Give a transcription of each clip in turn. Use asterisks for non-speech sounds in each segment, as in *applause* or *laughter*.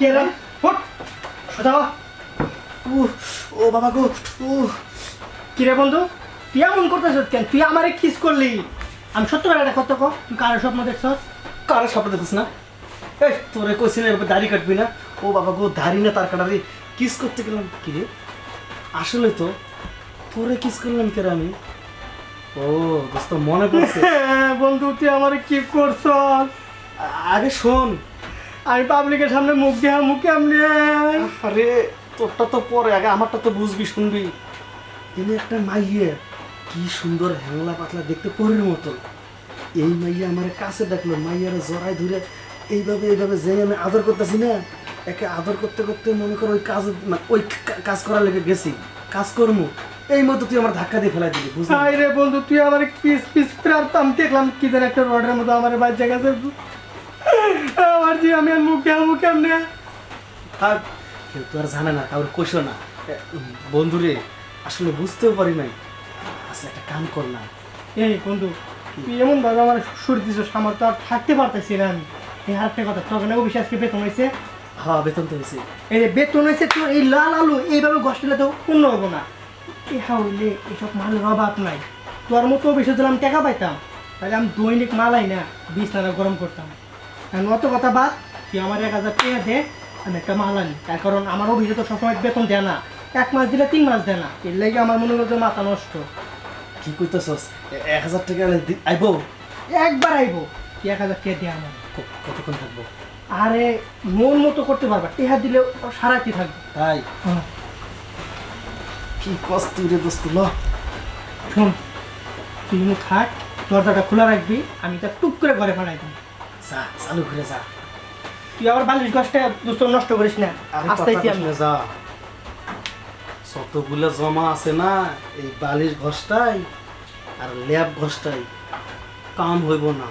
কে রে ফুট সোজা। উহ, ও বাবা গো উহ। কি রে বন্ধু? তুই এমন করতেছিস কেন? তুই আমারে কিস করলি। আমি সত্য করে কো তুই কার স্বপ্ন দেখছস? কারে স্বপ্ন দেখিস না? এই তোরে কইছি না এবার দাড়ি কাটবি না। ও বাবা গো দাড়ি না তার কাটারে। কিস করতে গেলাম কি রে? আসলে তো তোরে কিস করলাম আমি? ও দোস্ত মনে পড়ছে। *laughs* বন্ধু তুই আমারে কি করছস? আগে শোন আমি পাবলিকের সামনে মুখ দেওয়া মুখে আমনি আরে তোরটা তো পরে আগে আমারটা তো বুঝবি শুনবি। এনে একটা মাইয়ে কি সুন্দর হ্যাংলা পাতলা দেখতে পরের মতো। এই মাইয়া আমার কাছে দেখল মাইয়ার জড়াই ধরে এইভাবে এইভাবে যে আমি আদর করতেছি না একে আদর করতে করতে মনে করো ওই কাজ ওই কাজ করার লেগে গেছি। কাজ করব এই মতো তুই আমার ধাক্কা দিয়ে ফেলাই দিলি বুঝলি? রে বন্ধু তুই আমার পিস পিস আমি দেখলাম কি যেন একটা রডের মতো আমার বাচ্চা গেছে। আমার জি আমি আর মুখ কেউ তো আর জানে না কারোর না। বন্ধুরে আসলে বুঝতেও পারি নাই। আচ্ছা একটা কাম কর না। এই বন্ধু তুই এমন ভাবে আমার সুর দিছিস আমার তো আর থাকতে পারতেছি না আমি। এই কথা তোকে না অফিসে আজকে বেতন হয়েছে? হ্যাঁ বেতন তো হয়েছে। এই যে বেতন হয়েছে তোর এই লাল আলু এইভাবে গসলে তো পূর্ণ হব না। এ হাউলে এসব মালের অভাব নাই। তোর মতো অফিসে আমি টাকা পাইতাম তাহলে আমি দৈনিক মালাই না টাকা গরম করতাম। অত কথা বাদ তুই আমার এক হাজার টাকা দে আমি একটা মাল আনি। তার কারণ আমার অফিসে তো সবসময় বেতন দেয় না। এক মাস দিলে তিন মাস দেয় না। এর লাগে আমার মনে করছে মাথা নষ্ট। কি কইতেছস? এ- এক হাজার টাকা আইব? একবার আইবো। কি এক হাজার টাকা দিয়ে আমার কতক্ষণ থাকব? আরে মন মতো করতে পারবা। টেহা দিলে সারাইতে থাকবে। তাই? কি কষ্ট রে দোস্ত ল। শোন তুই থাক দরজাটা খোলা রাখবি আমি তা টুক করে ঘরে ফাড়াই দিই যা চালু করে যা। তুই আবার বালিশ গাছটা দুষ্ট নষ্ট করিস না। আরে আস্তে আমি যা। যতগুলো জমা আছে না এই বালির ঘষটাই আর ল্যাব ঘষটাই কাম হইব না।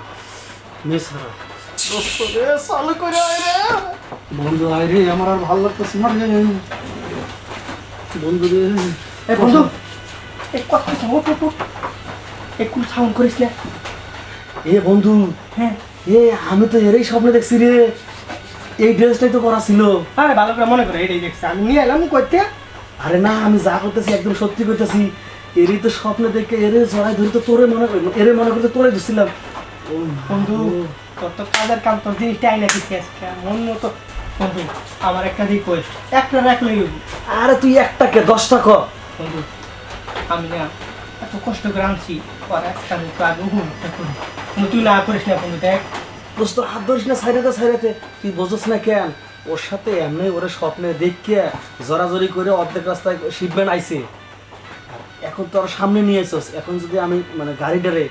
মেসারা দোস্ত রে চালু করে আয় রে। বন্ধু আয় রে আমার আর ভালো লাগতেছে না রে। বন্ধু রে। এই বন্ধু এই কথা ওঠ ওঠ একটু সাউন্ড করিস না। এ বন্ধু হ্যাঁ। এ আমি তো এরই স্বপ্ন দেখছি রে। এই ড্রেসটাই তো করা ছিল। আরে ভালো করে মনে করে এটাই দেখছি। আমি নিয়ে এলাম করতে আরে না আমি যা করতেছি একদম সত্যি করতেছি এরই তো স্বপ্ন দেখে এরে জড়াই ধরে তো তোরে মনে করি এরে মনে করতে তোরে দিছিলাম। ও বন্ধু তোর তো কাজের কাম তোর জিনিসটা আইনা দিচ্ছি আজকে। মন মতো বন্ধু আমার একটা রিকোয়েস্ট একটা রাখলে আরে তুই একটাকে দশটা ক। বন্ধু আমি না এত কষ্ট করে আনছি। পরে একটা আমি আগে উপভোগটা করি তুই না করিস না বন্ধু দেখ। দোস্ত হাত ধরিস না সাইরাতে সাইরাতে তুই বোঝস না কেন? ওর সাথে এমনি ওরে স্বপ্নে দেখিয়ে জড়াজড়ি করে অর্ধেক রাস্তায় শিবম্যান আইছে। এখন তো আর সামনে নিয়ে এখন যদি আমি মানে গাড়িটারে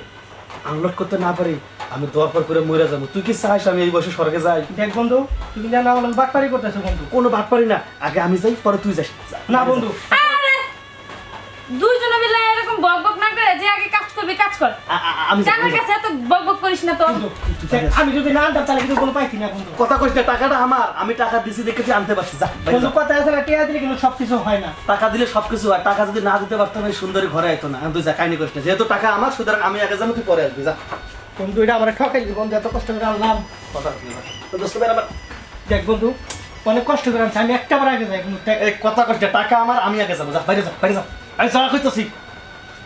আনলোড করতে না পারি আমি দরকার করে মরে যাব। তুই কি চাইস আমি এই বয়সে স্বর্গে যাই? দেখ বন্ধু তুই কিন্তু না বাটপারি করতেছো বন্ধু। কোনো বাদ পারি না। আগে আমি যাই পরে তুই যাস। না বন্ধু। দুইজনে মিলে এরকম বক বক না করে যে আগে কাজ করবি কাজ কর। আমি জানার কাছে এত বক বক করিস না তো। আমি যদি না আনতাম তাহলে কিন্তু কোনো পাইছি না বন্ধু। কথা কইস না, টাকাটা আমার। আমি টাকা দিছি দেখে তুই আনতে পারছিস। যা বন্ধু কথা আছে না টিয়া দিলে কিন্তু সব কিছু হয় না। টাকা দিলে সবকিছু হয়। টাকা যদি না দিতে পারতাম এই সুন্দরী ঘরে আইতো না। তুই যা কাহিনী করিস না। যেহেতু টাকা আমার সুতরাং আমি আগে যাব তুই পরে আসবি যা। বন্ধু এটা আমার ঠকাইলি বন্ধু এত কষ্ট করে আনলাম। কথা। তো দোস্ত ভাই আবার। দেখ বন্ধু অনেক কষ্ট করে আনছি। আমি একটা বার আগে যাই কিন্তু কথা না, টাকা আমার আমি আগে যাব যা। বাইরে যা বাইরে যা। আমি যা কইতেছি।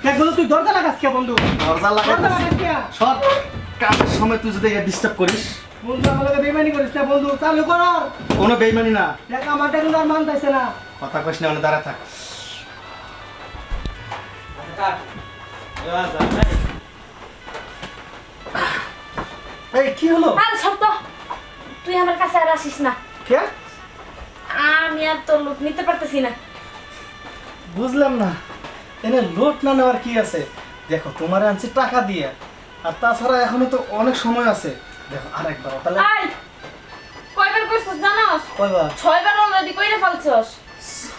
দেখ বন্ধু তুই দরজা লাগাস কে বন্ধু? দরজা লাগাস কে সব কাজের সময় তুই যদি ডিস্টার্ব করিস। বন্ধু আমাকে বেমানি করিস না বন্ধু। চালু কর। কোনো বেইমানি না। দেখ আমারটা কিন্তু আর মানতেছে না। কথা কইস না মানে দাঁড়া থাক। এই কি হলো? আরে তো। তুই আমার কাছে আর আসিস না। কে? আমি আর তোর লুক নিতে পারতেছি না। বুঝলাম না। এনে লোট না নেওয়ার কি আছে? দেখো তোমার আনছি টাকা দিয়ে আর তাছাড়া এখনও তো অনেক সময় আছে। দেখো আরেকবার তাহলে আই! কয়বার কইছস জানোস? কয়বার? ছয়বার অলরেডি কইরে ফেলছস।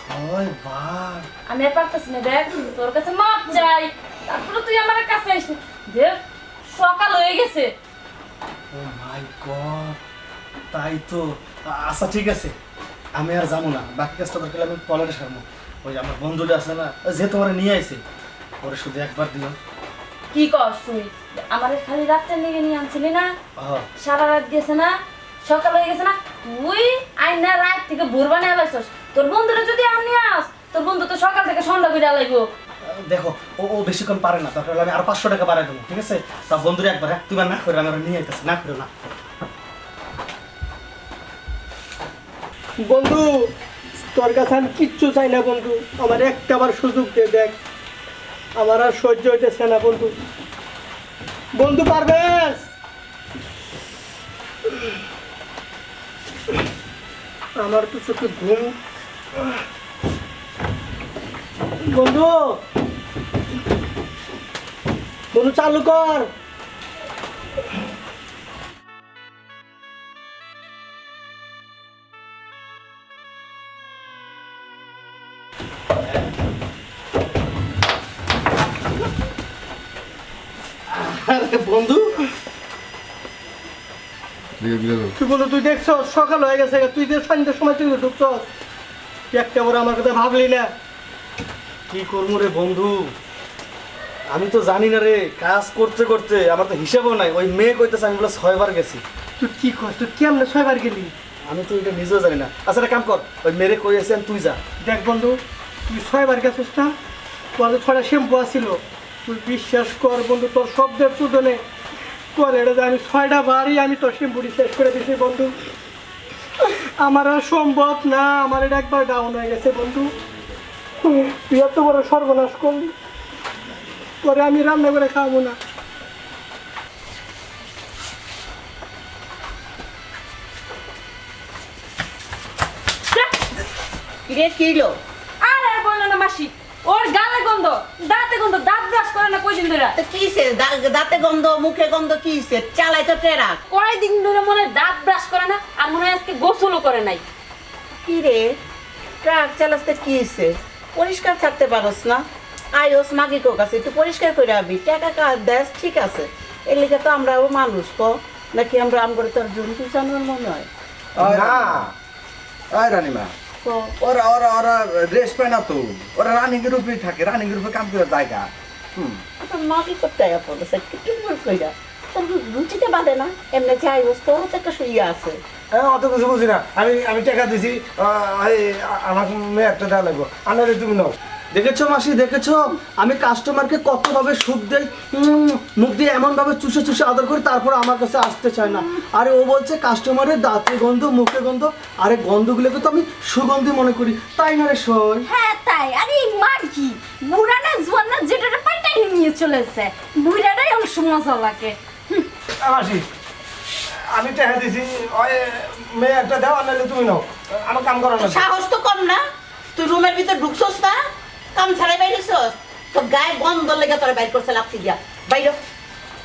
ছয়বার? আমি আর পারতেছি না দেখ তোর কাছে মাপ চাই। তারপরে তুই আমার কাছে দেখ সকাল হয়ে গেছে। ও মাই গড তাই তো। আচ্ছা ঠিক আছে। আমি আর যাব না। বাকি কাজটা দরকার আমি কলেজে সারবো ওই আমার বন্ধুটা আছে না যে তোমার নিয়ে আইছে ওরে শুধু একবার দিও। কি কস তুই? আমার খালি রাত্রে নিয়ে নিয়ে আনছিলি না? সারা রাত গেছে না? সকাল হয়ে গেছে না? তুই আইনা রাত থেকে ভোর বানিয়ে লাইছস তোর বন্ধুরা যদি আনি আস তোর বন্ধু তো সকাল থেকে সন্ধ্যা করে লাগবো দেখো ও ও বেশিক্ষণ পারে না দরকার হলে আমি আর পাঁচশো টাকা বাড়াই দেবো ঠিক আছে? তা বন্ধুরা একবার হ্যাঁ তুমি আর না করে আমি নিয়ে যেতেছি না করো না। বন্ধু তোর কাছে আমি কিচ্ছু চাই না, বন্ধু। আমার একটা বার সুযোগ দিয়ে দেখ। আমার আর সহ্য হইতেছে না, বন্ধু। বন্ধু পারবেস আমার তো চোখে ঘুম। বন্ধু! বন্ধু, চালু কর! বন্ধু? তুই বন্ধু তুই দেখছ সকাল হয়ে গেছে তুই যে সন্ধ্যের সময় তুই ঢুকছ একটা বড় আমার কথা ভাবলি না। কি করব রে বন্ধু? আমি তো জানি না রে কাজ করতে করতে আমার তো হিসাবও নাই। ওই মেয়ে কইতেছে আমি বলে ছয়বার গেছি। তুই কি কর তুই কেমনে ছয়বার গেলি? আমি তো এটা নিজেও জানি না। আচ্ছা একটা কাম কর ওই মেরে কইয়েছেন তুই যা। দেখ বন্ধু তুই ছয়বার গেছিস না? তোর যে ছয়টা শ্যাম্পু আসছিল তুই বিশ্বাস কর বন্ধু তোর শব্দের চুদনে তোর এটা যে আমি ছয়টা বারই আমি তোর শ্যাম্পুটি শেষ করে দিছি বন্ধু। আমার আর সম্ভব না আমার এটা একবার ডাউন হয়ে গেছে বন্ধু। তুই এত বড় সর্বনাশ করলি পরে আমি রান্না করে খাব না। কিরে কিলো আরে আর বলল না মাসি। ওর গালে গন্ধ দাঁতে গন্ধ দাঁত ব্রাশ করে না কয়দিন ধরে? তো কিসে দাঁতে গন্ধ মুখে গন্ধ কিসে চালাই তো টেরা কয়দিন ধরে মনে হয় দাঁত ব্রাশ করে না আর মনে হয় আজকে গোসলও করে নাই। কিরে ট্রাক চালাতে কিসে পরিষ্কার থাকতে পারস না। আইস মাগি কোক আছে একটু পরিষ্কার করে আবি। টাকা কাজ দেশ? ঠিক আছে। এর লিগে তো আমরাও মানুষ ক? নাকি আমরা আম করে তোর জন্তু জানোয়ার মনে হয়? না। আয় রানিমা। ওরা ওরা ওরা ড্রেস পায় না তো। ওরা রানিং এর উপরেই থাকে রানিং এর উপরে কাম করে জায়গা। হুম। তোর মাগি করতে আয়া স্যার একটু ভুল কইরা। রুচিতে বাদে না এমনি চাই আইস তো তো একটা শুয়ে আছে। হ্যাঁ অত কিছু বুঝি না। আমি আমি টাকা দিছি আহ, আমার মেয়ে একটা দেওয়া লাগবো। আনারে তুমি নাও। দেখেছ মাসি দেখেছ? আমি কাস্টমারকে কতভাবে সুখ দেই মুখ দিয়ে এমনভাবে চুষে চুষে আদর করি তারপর আমার কাছে আসতে চায় না। আরে ও বলছে কাস্টমারের দাঁতের গন্ধ মুখের গন্ধ আরে গন্ধগুলোকে তো আমি সুগন্ধি মনে করি। তাই না রে শোন হ্যাঁ তাই। আরে এই মাগি বুড়াটা জোয়ানা যেটা পাল্টাই নিয়ে চলেছে। বুড়াটাই অনেক মজা লাগে। আমাসি আমি টাকা দিছি। ওই মেয়ে একটা দাও আনারে তুমি নাও। আমার কাম করো না সাহস তো কম না। তুই রুমের ভিতর ঢুকছস না? কাম ছাড়াই বাইরেছস? তো গায়ে গন্ধ লেগে তোরা বাইর করছে লাপসি দিয়া। বাইর।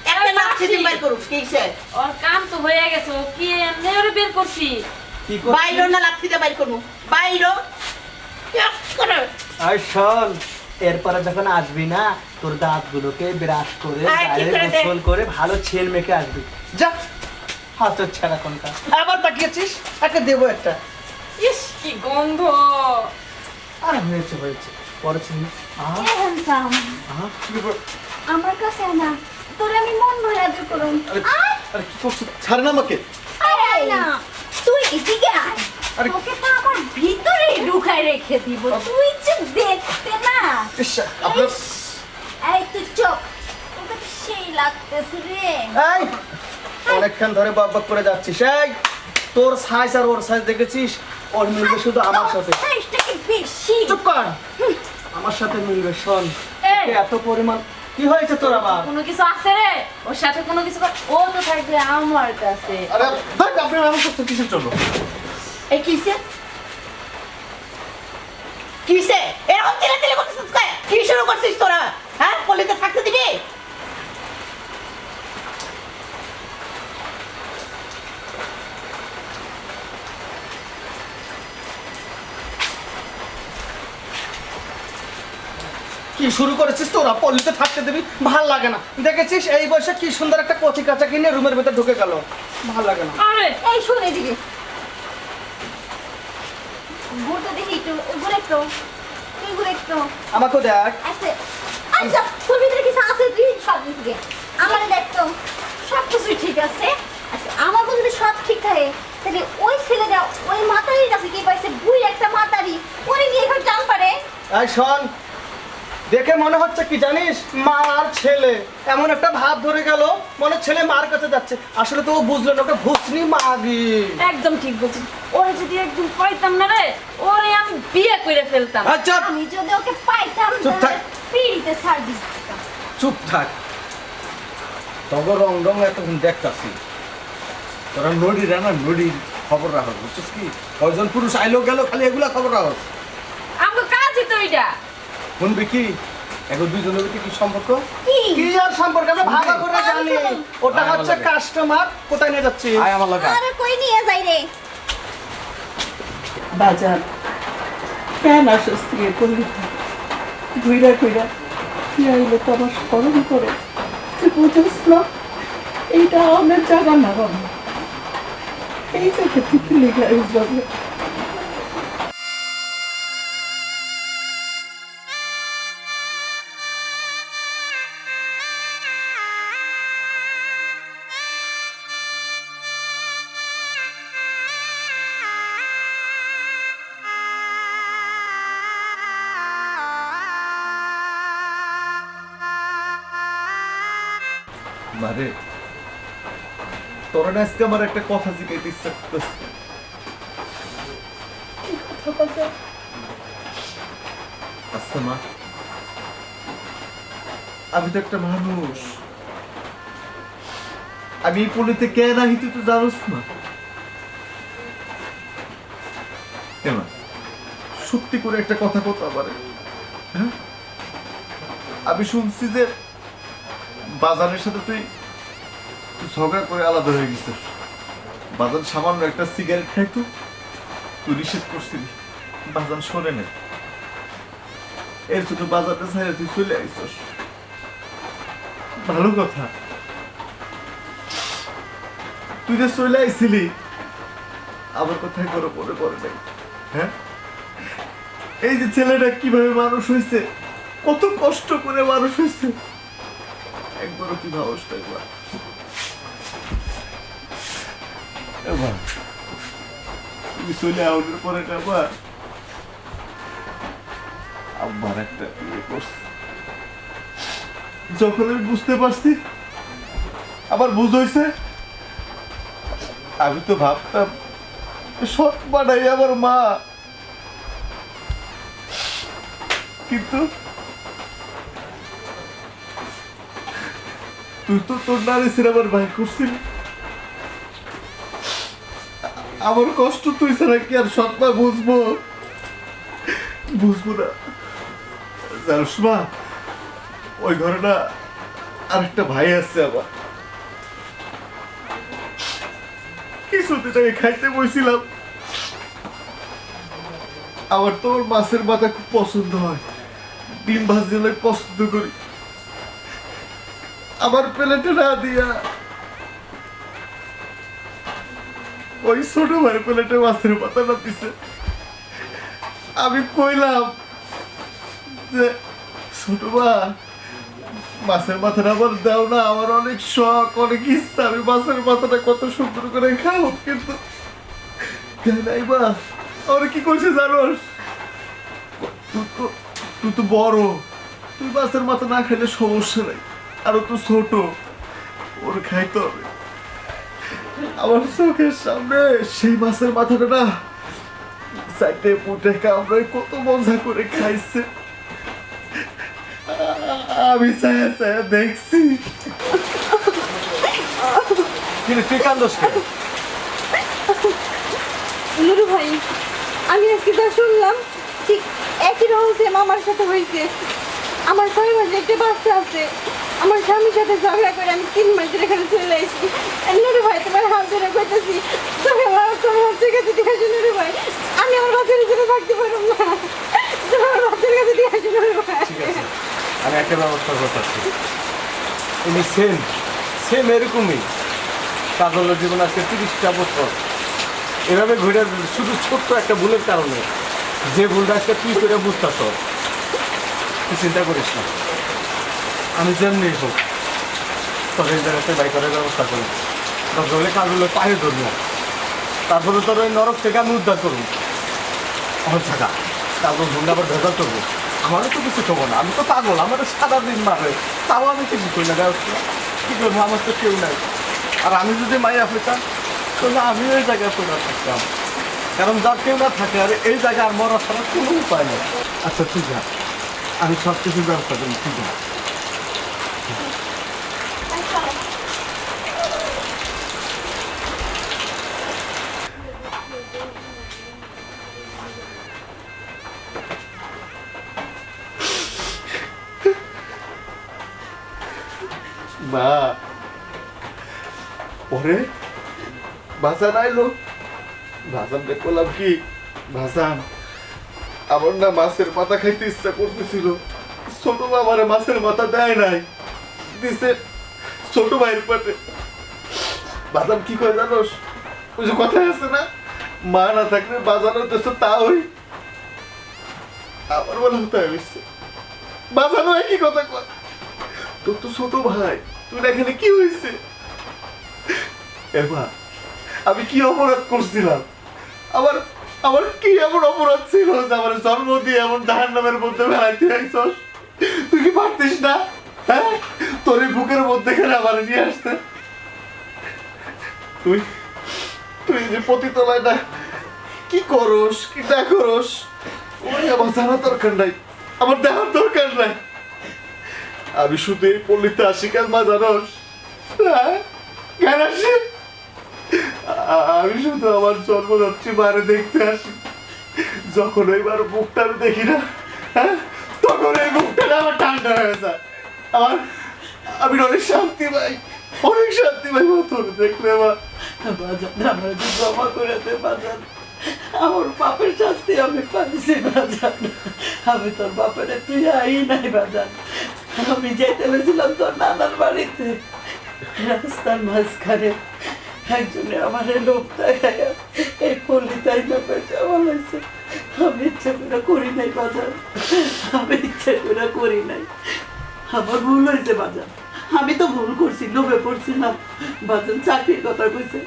একটা দিয়ে বাইর কি? ওর কাম তো হয়ে গেছে ও কি এমনি ওরে বের করছি? বাইর না লাপসি দিয়ে বাইর করব। বাইর হ। আর শোন এরপরে যখন আসবি না তোর দাঁতগুলোকে ব্রাশ করে। গোসল করে ভালো ছেন মেখে আসবি। যা হাত ছাড়া কোনটা। আবার তাকিয়েছিস? একটা দেবো একটা। ইস কি গন্ধ! হয়েছে হয়েছে। পরে চিনি। আমার কাছে না। তোরে আমি মন ভরে আদর করুন আরে আরে কি করছিস ছাড় না আমাকে। আয় না। তুই এদিকে আয়। আরে- তোকে তো আমার ভিতরে ঢুকায় রেখে দিব। তুই যে দেখতে না। এই তুই চোখ। তোকে সেই লাগতেছে রে। এই! অনেকক্ষণ ধরে বক বক করে যাচ্ছিস। এই তোর সাইজ আর ওর সাইজ দেখেছিস? ওর মিলবে শুধু আমার সাথে। বেশি। চুপ কর। আমার সাথে মিলবে শোন। এত পরিমাণ কি হয়েছে তোর আবার? কোনো কিছু আছে রে? ওর সাথে কোনো কিছু ও তো থাকবে আমার কাছে। আরে ভাই আপনি এমন করছেন কিসের জন্য? এই কিসে? কিসে? এরকম তেলে তেলে করতেছিস কে? কি শুরু করছিস তোরা? হ্যাঁ? পলিতে থাকতে দিবি? কি শুরু করেছিস তোরা? পল্লীতে থাকতে দিবি ভালো লাগে না। দেখেছিস এই বয়সে কি সুন্দর একটা কচি কাঁচা কিনে রুমের ভেতর ঢুকে গেল। ভালো লাগে না। আরে এই শোন এদিকে। ঘুরতে দেখি একটু ঘুরে একটু। তুই ঘুরে একটু। আমাকেও দেখ। আছে। আচ্ছা তোর ভিতরে কিছু আছে? তুই সব দিকে আমার দেখতো সব কিছুই ঠিক আছে। আচ্ছা আমার যদি সব ঠিক থাকে তাহলে ওই ছেলেটা ওই মাতারির কাছে কি পাইছে বুই একটা মাতারি ওরে নিয়ে এখন জান পারে। এই শোন দেখে মনে হচ্ছে কি জানিস? মা আর ছেলে। এমন একটা ভাব ধরে গেল মনে ছেলে মার কাছে যাচ্ছে। আসলে তো ও বুঝলো না ওটা ভুসনি মাগি। একদম ঠিক বলছিস। ওরে যদি একদম পাইতাম না রে ওরে আমি বিয়ে করে ফেলতাম। আচ্ছা আমি যদি ওকে পাইতাম চুপ থাক। পিড়িতে সার্ভিস দিতাম। চুপ থাক। তবে রং রং এতক্ষণ দেখতাছি। তোরা নড়ি না নড়ির খবর রাখো বুঝছিস কি? কয়জন পুরুষ আইলো গেল খালি এগুলা খবর রাখো। আমার কাজই তো এটা শুনবি কি? এখন দুইজনের ভিতরে কি সম্পর্ক? কি? কি আর সম্পর্কে? আমরা ভালো করে জানি। ওটা হচ্ছে কাস্টমার কোথায় নিয়ে যাচ্ছি আয় আমার লাগা। আরে কই নিয়ে যাই রে? বাজার। কেন আসস তুই করলি ঘুইরা ঘুইরা। তুই আইলে তো আমার স্মরণ করে। তুই বুঝিস না এইটা আমার জায়গা না বাবা। এই জায়গা থেকে লেগে আসবে মারে তোরা আজকে আমার একটা কথা জিজ্ঞাসা ইচ্ছা করতেছে। আচ্ছা মা। আমি তো একটা মানুষ। আমি এই পলিতে কেন আহি তুই তো জানোস না কেন সত্যি করে একটা কথা কথা পারে হ্যাঁ? আমি শুনছি যে বাজারের সাথে তুই ঝগড়া করে আলাদা হয়ে গেছিস বাজার সামান্য একটা সিগারেট খাইতো, তুই নিষেধ করছিলি। বাজার শোনে না এর জন্য বাজারটা ছাড়া তুই চলে আসছিস ভালো কথা। তুই যে চলে আইছিলি, আমার কথাই করে পরে পরে নাই। হ্যাঁ? এই যে ছেলেটা কীভাবে মানুষ হয়েছে কত কষ্ট করে মানুষ হয়েছে একবারও কি ভাবস একবার। যখন আমি বুঝতে পারছি, আবার আমি তো ভাবতাম সৎ আমার মা। কিন্তু তুই তো তোর নারী সিনেমার ভাই করছিলি। আমার কষ্ট তুই ছাড়া কি আর সৎমা বুঝব? বুঝব না। ওই ঘরে না আরেকটা ভাই আছে আমার কিছুদিন আগে খাইতে বসছিলাম আমার তো মাছের মাথা খুব পছন্দ হয়। ডিম ভাজি পছন্দ করি। আমার প্লেটে না দিয়া ওই ছোট ভাই প্লেটে মাছের না দিছে আমি কইলাম যে ছোট মা মাছের মাথাটা আবার দাও না, আমার অনেক শখ, অনেক ইচ্ছা, আমি মাছের মাথাটা কত সুন্দর করে খাও কিন্তু নাই বা। আমার কি করছে জানোস? তুই তো তুই তো বড়, তুই মাছের মাথা না খাইলে সমস্যা নাই, আর তো ছোট, ওর খাইতে হবে। আমার চোখের সামনে সেই মাছের মাথাটা না সাইডে পুটে কামড়ে কত মজা করে খাইছে। আমি চায়া চায়া দেখছি। কিন্তু তুই কান্দোস নুরু ভাই আমি আজকে যা শুনলাম ঠিক একই রহস্য আমার সাথে হয়েছে। আমার ছয় মাসে একটা বাচ্চা আছে। আমার স্বামীর সাথে ঝগড়া করে আমি তিন মাস ধরে এখানে চলে এসেছি নুরু ভাই, তোমার হাত ধরে কইতেছি, তুমি আমার তোমার বাচ্চার কাছে দিয়ে আসো ভাই। আমি আমার বাচ্চার সাথে থাকতে পারব না। তুমি আমার বাচ্চার কাছে দিয়ে আসো নুরু ভাই। আমি একটা ব্যবস্থা করতেছি। উনি সেম সেম এরকমই। কাজলের জীবন আজকে তিরিশটা বছর। এভাবে ঘুরে শুধু ছোট্ট একটা ভুলের কারণে যে ভুলটা আজকে তুই করে বুঝতেছ, তুই চিন্তা করিস না। আমি যেমনি হোক এই জায়গাতে বাই ব্যবস্থা করি। দরকার হলে কাজলের পায়ে ধরবো। তারপরে তোর ওই নরক থেকে আমি উদ্ধার করব। আমার থাকা তারপর ভুঙ্গা আবার ভেজাল করব। আমারও তো কিছু করব না। আমি তো পাগল, আমারও সারাদিন মারে তাও আমি কিছু করি না। কি করব? আমার তো কেউ নাই। আর আমি যদি মাইয়া হইতাম তাহলে আমি ওই জায়গায় পড়ে থাকতাম কারণ যার কেউ না থাকে, আর এই জায়গায় আর মরা ছাড়া কোনো উপায় নেই। আচ্ছা ঠিক আছে। আমি সব কিছুর ব্যবস্থা করি, ঠিক যা মা ওরে, ভাসান আইলো। ভাসান করলাম কি? ভাসান, আমার না মাছের মাথা খাইতে ইচ্ছা করতেছিল। ছোট বাবারে মাছের মাথা দেয় নাই। ছোট ভাইয়ের পাটে। বাদাম কি করে জানোস? ওই যে আছে না, মা না থাকলে বাজানো দেশে তা হই আমার বলে হতে হয়েছে বাজানো একই কথা তোর তো ছোট ভাই। না এখানে কি হয়েছে? এবার আমি কি অপরাধ করছিলাম? আমার আমার কি এমন অপরাধ ছিল যে আমার জন্ম দিয়ে এমন জাহান নামের মধ্যে বেড়াইতে আইসস তুই কি পারতিস না? হ্যাঁ? তোর এই বুকের মধ্যে খেলে আমার নিয়ে আসতে। তুই তুই যে পতিতলায় না, কি করস, কি না করস? ওই আমার জানা দরকার নাই। আমার দেখার দরকার নাই। আমি শুধু এই পল্লীতে আসি কেন মা জানোস? হ্যাঁ? কেন আসি? আমি শুধু আমার জন্মদাত্রী মারে দেখতে আসি। যখন এইবার মুখটা আমি দেখি না হ্যাঁ? তখন এই মুখটা আমার ঠান্ডা হয়ে যায়। আমার আমি অনেক শান্তি পাই। অনেক শান্তি পাই, মা দেখলে বাজান আমার জমা করে আমার বাপের শাস্তি আমি পাচ্ছি বাজান আমি তোর বাপের তুই আই নাই বাজান আমি যেতে পেরেছিলাম তোর নানার বাড়িতে। রাস্তার মাঝখানে একজনে আমার লোক দেখায়, এই পল্লি তাই না পেঁচা বলেছে আমি ইচ্ছে করে করি নাই বাজার। আমি ইচ্ছে করে করি নাই। আমার ভুল হয়েছে বাজার। আমি তো ভুল করছি লোভে পড়ছি না। বাজার চাকরির কথা কইছে।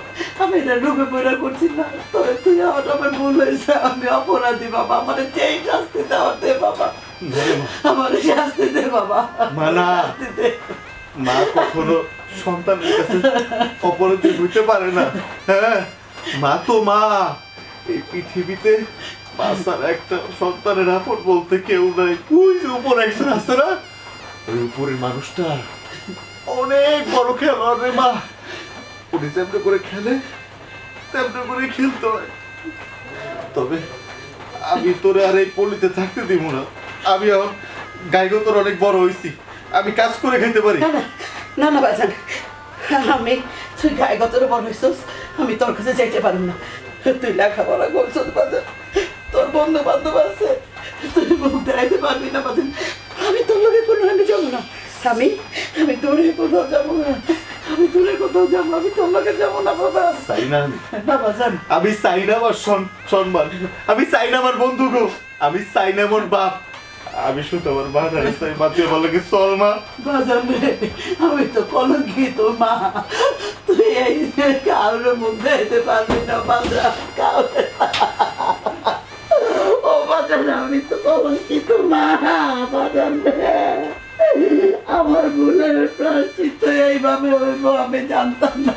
আমি এটা লোভে পড়া করছি না। তবে তুই আমার আমার ভুল হয়েছে। আমি অপরাধী বাবা। আমার যেই শাস্তি দেওয়ার দে বাবা। আমার শাস্তি দে বাবা। মানা। মা কখনো সন্তানের কাছে অপরাধী হইতে পারে না। হ্যাঁ মা তো মা। এই পৃথিবীতে বাচ্চার একটা সন্তানের আপন বলতে কেউ নাই। ওই উপর একজন আছে না? ওই উপরের মানুষটা অনেক বড় খেলোয়াড় রে মা। উনি যেমন করে খেলে, তেমন করে খেলতে হয়। তবে আমি তোরে আর এই পল্লীতে থাকতে দিব না। আমি এখন গাইগো তোর অনেক বড় হয়েছি আমি কাজ করে খেতে পারি। না না বাজান আমি তুই গায়ে গতরে বড় হইছিস, আমি তোর কাছে যাইতে পারব না। তুই লেখাপড়া করছিস বাজান তোর বন্ধু বান্ধব আছে। তুই মুখ দেখাইতে পারবি না বাজান আমি তোর লোকে কোনো হানে যাব না। আমি আমি দূরে কোথাও যাব না। আমি দূরে কোথাও যাব আমি তোর লোকে যাব না বাবা। চাই না আমি না আমি চাই না আমার সম্মান। আমি চাই না আমার বন্ধু গো। আমি চাই না আমার বাপ। আমি শুধু আমার মা চাই মাতিয়ে বলে কি চল মা। বাজান রে আমি তো কলঙ্কিত মা। তুই এই কাউরে মুখ দেখাইতে পারবি না বাজান কাউরে ও বাজান আমি তো কলঙ্কিত মা বাজান রে। আমার ভুলের তো এইভাবে হইব আমি জানতাম না